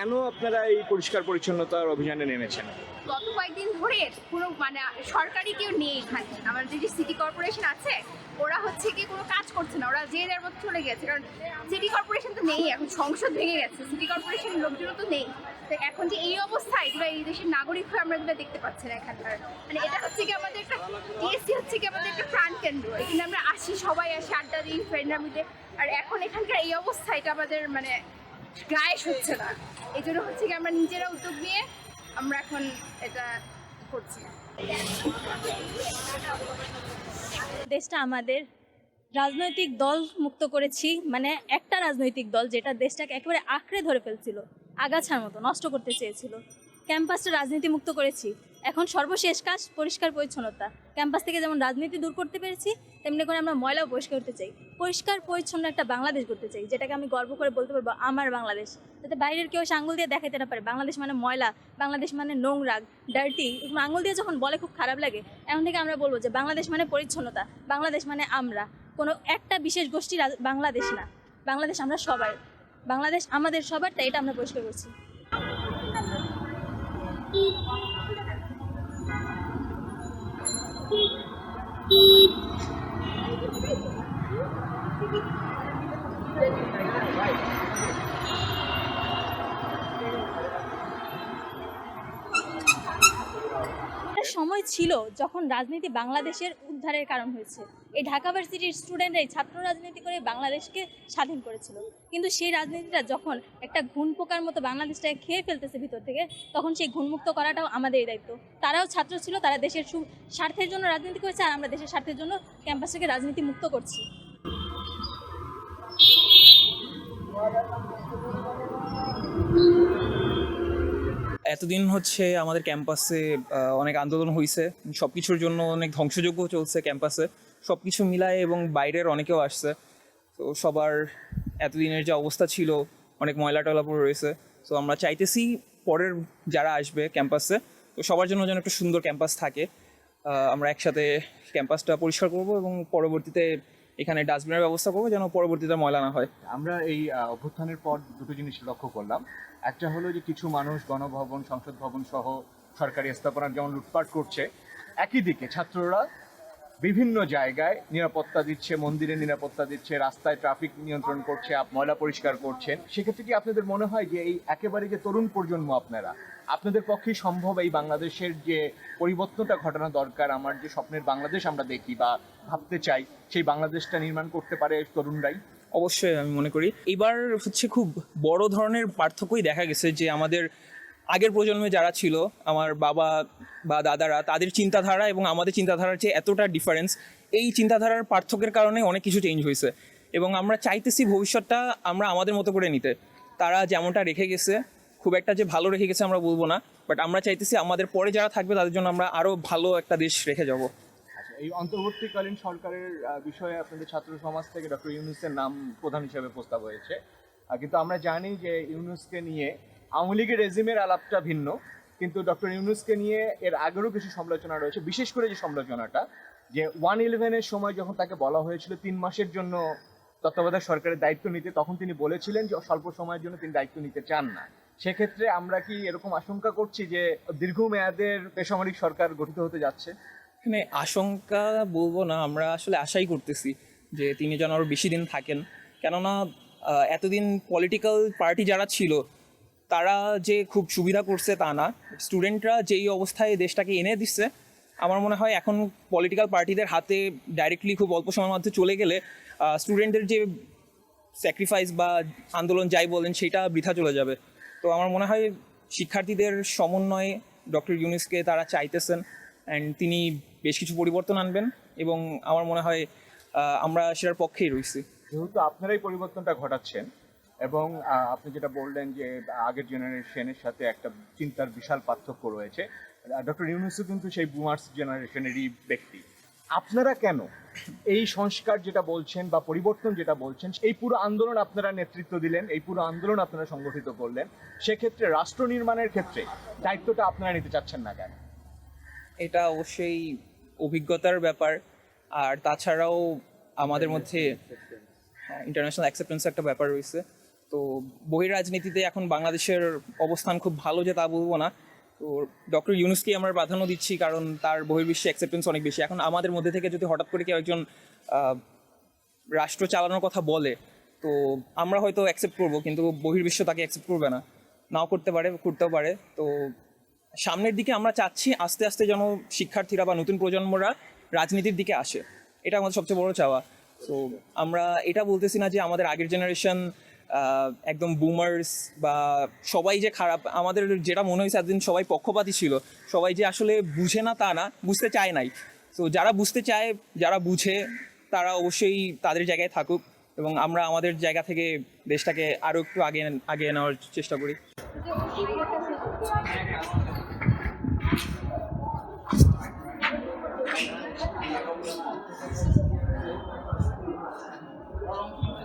কেন আপনারা এই পরিষ্কার পরিচ্ছন্নতার অভিযানে নেমেছেন? গত কয়েকদিন ধরে কোনো মানে সরকারি কেউ নেই এখানে। আমাদের যে সিটি কর্পোরেশন আছে, ওরা হচ্ছে কি কোনো কাজ করছে না। ওরা যে যার মতো চলে গেছে। কারণ সিটি কর্পোরেশন তো নেই এখন, সংসদ ভেঙে গেছে। সিটি কর্পোরেশন লোকজনও তো নেই। তো এখন যে এই অবস্থায় এগুলো এই দেশের নাগরিক হয়ে আমরা এগুলো দেখতে পাচ্ছি না এখানকার। মানে এটা হচ্ছে কি আমাদের একটা টিএসসি হচ্ছে কি আমাদের একটা প্রাণ কেন্দ্র। এখানে আমরা আসি, সবাই আসি, আড্ডা দিই ফ্রেন্ডরা মিলে। আর এখন এখানকার এই অবস্থা, এটা আমাদের মানে গায়েস হচ্ছে না। এই জন্য হচ্ছে কি আমরা নিজেরা উদ্যোগ নিয়ে আমরা এখন এটা করছি। দেশটা আমাদের রাজনৈতিক দল মুক্ত করেছি মানে একটা রাজনৈতিক দল যেটা দেশটাকে একেবারে আঁকড়ে ধরে ফেলছিল, আগাছার মতো, নষ্ট করতে চেয়েছিল। ক্যাম্পাসটা রাজনীতি মুক্ত করেছি। এখন সর্বশেষ কাজ পরিষ্কার পরিচ্ছন্নতা। ক্যাম্পাস থেকে যেমন রাজনীতি দূর করতে পেরেছি, তেমনি করে আমরা ময়লাও পরিষ্কার করতে চাই। পরিষ্কার পরিচ্ছন্ন একটা বাংলাদেশ করতে চাই, যেটাকে আমি গর্ব করে বলতে পারব আমার বাংলাদেশ। যাতে বাইরের কেউ এসে আঙুল দিয়ে দেখাতে না পারে, বাংলাদেশ মানে ময়লা, বাংলাদেশ মানে নোংরা ডার্টি আঙুল দিয়ে যখন বলে খুব খারাপ লাগে। এখন থেকে আমরা বলব যে বাংলাদেশ মানে পরিচ্ছন্নতা, বাংলাদেশ মানে আমরা। কোনো একটা বিশেষ গোষ্ঠী বাংলাদেশ না। বাংলাদেশ আমরা সবাই। বাংলাদেশ আমাদের সবার তাই এটা আমরা পরিষ্কার করছি। সময় ছিল যখন রাজনীতি বাংলাদেশের উদ্ধারের কারণ হয়েছে। এই ঢাকা ভার্সিটির স্টুডেন্টরাই ছাত্র রাজনীতি করে বাংলাদেশকে স্বাধীন করেছিল। কিন্তু সেই রাজনীতিটা যখন একটা ঘুণ পোকার মতো বাংলাদেশটাকে খেয়ে ফেলতেছে ভিতর থেকে, তখন সেই ঘুণমুক্ত করাটাও আমাদের দায়িত্ব। তারাও ছাত্র ছিল, তারা দেশের স্বার্থের জন্য রাজনীতি করেছে, আর আমরা দেশের স্বার্থের জন্য ক্যাম্পাসটাকে রাজনীতি মুক্ত করছি। এতদিন হচ্ছে আমাদের ক্যাম্পাসে অনেক আন্দোলন হয়েছে সব কিছুর জন্য অনেক ধ্বংসযজ্ঞ চলছে ক্যাম্পাসে। সব কিছু মিলায় এবং বাইরের অনেকেও আসছে। তো সবার এতদিনের যে অবস্থা ছিল, অনেক ময়লা টয়লা পড়ে রয়েছে। তো আমরা চাইতেছি পরের যারা আসবে ক্যাম্পাসে, তো সবার জন্য যেন একটা সুন্দর ক্যাম্পাস থাকে। আমরা একসাথে ক্যাম্পাসটা পরিষ্কার করব এবং পরবর্তীতে এখানে ডাস্টবিনের ব্যবস্থা করব যেন পরবর্তীতে ময়লা না হয়। আমরা এই অভ্যুত্থানের পর দুটো জিনিস লক্ষ্য করলাম। একটা হলো যে কিছু মানুষ গণভবন, সংসদ ভবন সহ সরকারি স্থাপনার যেমন লুটপাট করছে, একই দিকে ছাত্ররা বিভিন্ন জায়গায় নিরাপত্তা দিচ্ছে, মন্দিরে নিরাপত্তা দিচ্ছে, রাস্তায় ট্রাফিক নিয়ন্ত্রণ করছে, আপ- ময়লা পরিষ্কার করছেন সেক্ষেত্রে কি আপনাদের মনে হয় যে এই একেবারে যে তরুণ প্রজন্ম আপনারা, আপনাদের পক্ষে সম্ভব এই বাংলাদেশের যে পরিবর্তনটা ঘটানো দরকার? আমার যে স্বপ্নের বাংলাদেশ আমরা দেখি বা ভাবতে চাই, সেই বাংলাদেশটা নির্মাণ করতে পারে তরুণরাই? অবশ্যই আমি মনে করি। এবার হচ্ছে খুব বড় ধরনের পার্থক্যই দেখা গেছে যে আমাদের আগের প্রজন্মে যারা ছিল, আমার বাবা বা দাদারা, তাদের চিন্তাধারা এবং আমাদের চিন্তাধারার যে এতটা ডিফারেন্স এই চিন্তাধারার পার্থক্যের কারণে অনেক কিছু চেঞ্জ হয়েছে। এবং আমরা চাইতেছি ভবিষ্যৎটা আমরা আমাদের মতো করে নিতে। তারা যেমনটা রেখে গেছে, খুব একটা যে ভালো রেখে গেছে আমরা বলব না বাট আমরা চাইতেছি আমাদের পরে যারা থাকবে তাদের জন্য আমরা আরও ভালো একটা দেশ রেখে যাব। আচ্ছা এই অন্তর্বর্তীকালীন সরকারের বিষয়ে আপনাদের ছাত্র সমাজ থেকে ডক্টর ইউনুসের নাম প্রধান হিসেবে প্রস্তাব হয়েছে। কিন্তু আমরা জানি যে ইউনুসকে নিয়ে আওয়ামী লীগের রেজিমের আলাপটা ভিন্ন, কিন্তু ডক্টর ইউনুসকে নিয়ে এর আগেরও কিছু সমালোচনা রয়েছে, বিশেষ করে যে সমালোচনাটা, যে ওয়ান ইলেভেনের সময় যখন তাকে বলা হয়েছিল তিন মাসের জন্য তত্ত্বাবধায়ক সরকারের দায়িত্ব নিতে, তখন তিনি বলেছিলেন যে স্বল্প সময়ের জন্য তিনি দায়িত্ব নিতে চান না। সেক্ষেত্রে আমরা কি এরকম আশঙ্কা করছি যে দীর্ঘমেয়াদের বেসামরিক সরকার গঠিত হতে যাচ্ছে? এখানে আশঙ্কা বলব না, আমরা আসলে আশাই করতেছি যে তিনি যেন আরও বেশি দিন থাকেন। কেননা এতদিন পলিটিক্যাল পার্টি যারা ছিল তারা যে খুব সুবিধা করছে তা না। স্টুডেন্টরা যেই অবস্থায় দেশটাকে এনে দিচ্ছে, আমার মনে হয় এখন পলিটিক্যাল পার্টিদের হাতে ডাইরেক্টলি খুব অল্প সময়ের মধ্যে চলে গেলে স্টুডেন্টদের যে স্যাক্রিফাইস বা আন্দোলন যাই বলেন, সেটা বৃথা চলে যাবে। তো আমার মনে হয় শিক্ষার্থীদের সমন্বয়ে ডক্টর ইউনিসকে তারা চাইতেছেন অ্যান্ড তিনি বেশ কিছু পরিবর্তন আনবেন এবং আমার মনে হয় আমরা সেটার পক্ষেই রয়েছি। যেহেতু আপনারাই পরিবর্তনটা ঘটাচ্ছেন এবং আপনি যেটা বললেন যে, আগের জেনারেশনের সাথে একটা চিন্তার বিশাল পার্থক্য রয়েছে ডক্টর ইউনুসও কিন্তু সেই বুমার্স জেনারেশনেরই ব্যক্তি। আপনারা কেন এই সংস্কার যেটা বলছেন বা পরিবর্তন যেটা বলছেন, এই পুরো আন্দোলন আপনারা নেতৃত্ব দিলেন, এই পুরো আন্দোলন আপনারা সংগঠিত করলেন, সেক্ষেত্রে রাষ্ট্র নির্মাণের ক্ষেত্রে দায়িত্বটা আপনারা নিতে চাচ্ছেন না কেন? এটা অবশ্যই অভিজ্ঞতার ব্যাপার, আর তাছাড়াও আমাদের মধ্যে ইন্টারন্যাশনাল অ্যাকসেপ্টেন্স একটা ব্যাপার রয়েছে। তো বহিরাজনীতিতে এখন বাংলাদেশের অবস্থান খুব ভালো যে তা বলব না। তো ডক্টর ইউনুসকে আমরা প্রাধান্য দিচ্ছি কারণ তার বহির্বিশ্বে অ্যাকসেপ্টেন্স অনেক বেশি। এখন আমাদের মধ্যে থেকে যদি হঠাৎ করে কেউ একজন রাষ্ট্র চালানোর কথা বলে, তো আমরা হয়তো অ্যাকসেপ্ট করব, কিন্তু বহির্বিশ্ব তাকে অ্যাকসেপ্ট করবে না। নাও করতে পারে, করতেও পারে। তো সামনের দিকে আমরা চাচ্ছি আস্তে আস্তে যেন শিক্ষার্থীরা বা নতুন প্রজন্মরা রাজনীতির দিকে আসে। এটা আমাদের সবচেয়ে বড় চাওয়া। তো আমরা এটা বলতেছি না যে আমাদের আগের জেনারেশন একদম বুমার্স বা সবাই যে খারাপ, আমাদের যেটা মনে হয়েছে একদিন সবাই পক্ষপাতী ছিল, সবাই যে আসলে বুঝে না তা না, বুঝতে চায় নাই। তো যারা বুঝতে চায়, যারা বুঝে, তারা অবশ্যই তাদের জায়গায় থাকুক এবং আমরা আমাদের জায়গা থেকে দেশটাকে আরও একটু আগে আগে নেওয়ার চেষ্টা করি।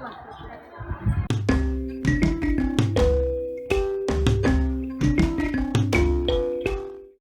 嗯。